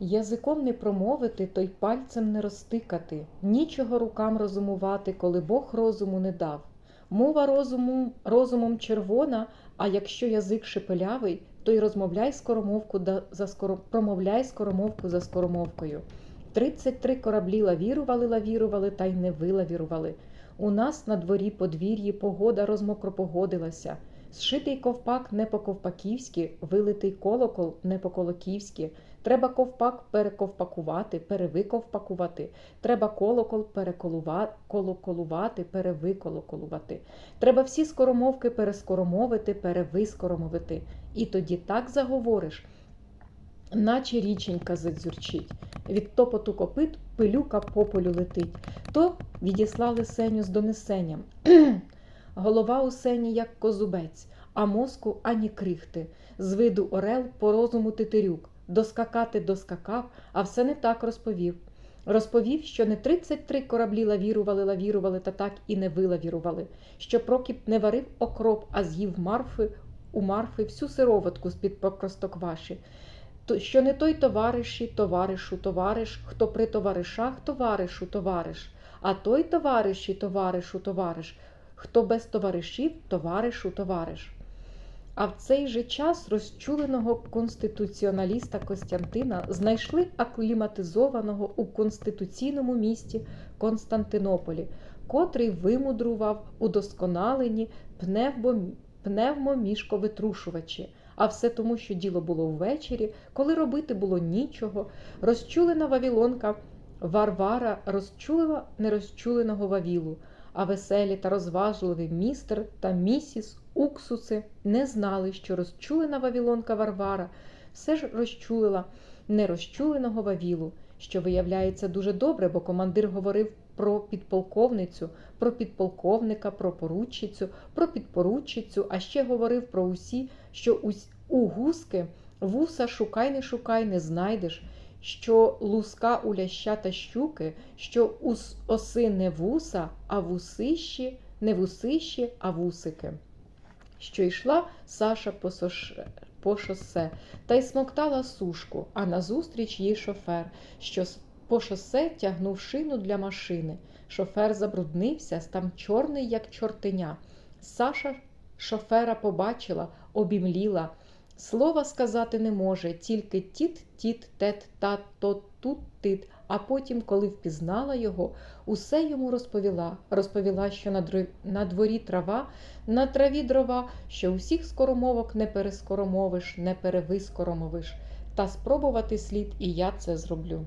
Язиком не промовити, то й пальцем не розтикати, нічого рукам розумувати, коли Бог розуму не дав. Мова розуму, розумом червона, а якщо язик шепелявий, то й розмовляй скоромовку да, за скоро, промовляй скоромовку за скоромовкою. Тридцять три кораблі лавірували, лавірували, та й не вилавірували. У нас на дворі подвір'ї погода розмокропогодилася. Зшитий ковпак не по-ковпаківськи, вилитий колокол не по-колоківськи. Треба ковпак перековпакувати, перевиковпакувати. Треба колокол переколоколувати, перевиколоколувати. Треба всі скоромовки перескоромовити, перевискоромовити. І тоді так заговориш, наче річенька задзюрчить. Від топоту копит пилюка по полю летить. То відіслали Сеню з донесенням. Голова у сені, як козубець, а мозку ані крихти. З виду орел по розуму титерюк. Доскакати доскакав, а все не так розповів. Розповів, що не 33 кораблі лавірували, лавірували та так і не вилавірували, що Прокіп не варив окроп, а з'їв марфи у марфи всю сироватку з-під покростокваші. То, що не той товариші, товаришу, товариш, хто при товаришах, товаришу, товариш, а той товариші, товаришу, товариш, хто без товаришів, товаришу, товариш. А в цей же час розчуленого конституціоналіста Костянтина знайшли акліматизованого у конституційному місті Константинополі, котрий вимудрував удосконалені пневмо- пневмомішковитрушувачі. А все тому, що діло було ввечері, коли робити було нічого, розчулена вавілонка Варвара розчулила нерозчуленого Вавілу, а веселі та розважливі містер та місіс Уксуси не знали, що розчулена Вавілонка Варвара все ж розчулила нерозчуленого Вавілу, що виявляється дуже добре, бо командир говорив про підполковницю, про підполковника, про поручицю, про підпоручицю, а ще говорив про усі, що у гуски вуса шукай не шукай, не знайдеш, що луска у ляща та щуки, що оси не вуса, а вусищі, не вусищі, а вусики. Що йшла Саша по, соше, по шосе та й смоктала сушку, а назустріч їй шофер, що по шосе тягнув шину для машини. Шофер забруднився, став чорний, як чортеня. Саша шофера побачила, обімліла. Слова сказати не може, тільки тіт, тіт, тет, та, то, тут, тит. А потім, коли впізнала його, усе йому розповіла. Розповіла, що на, дро- на дворі трава, на траві дрова, що усіх скоромовок не перескоромовиш, не перевискоромовиш. Та спробувати слід, і я це зроблю.